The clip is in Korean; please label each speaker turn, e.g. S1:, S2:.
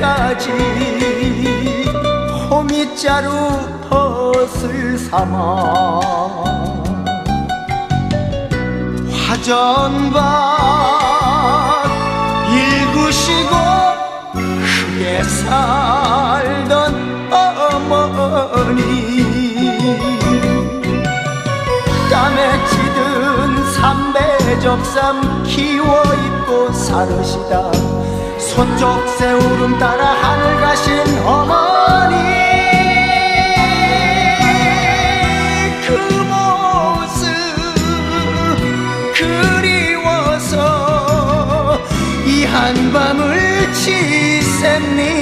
S1: 때까지 호미자루 벗을 삼아 화전밭 일구시고 크게 살던 어머니 땀에 찌든 삼배 접삼 키워 입고 사르시다 손쪽 새우름 따라 하늘 가신 어머니. 그 모습 그리워서 이 한밤을 지셉니다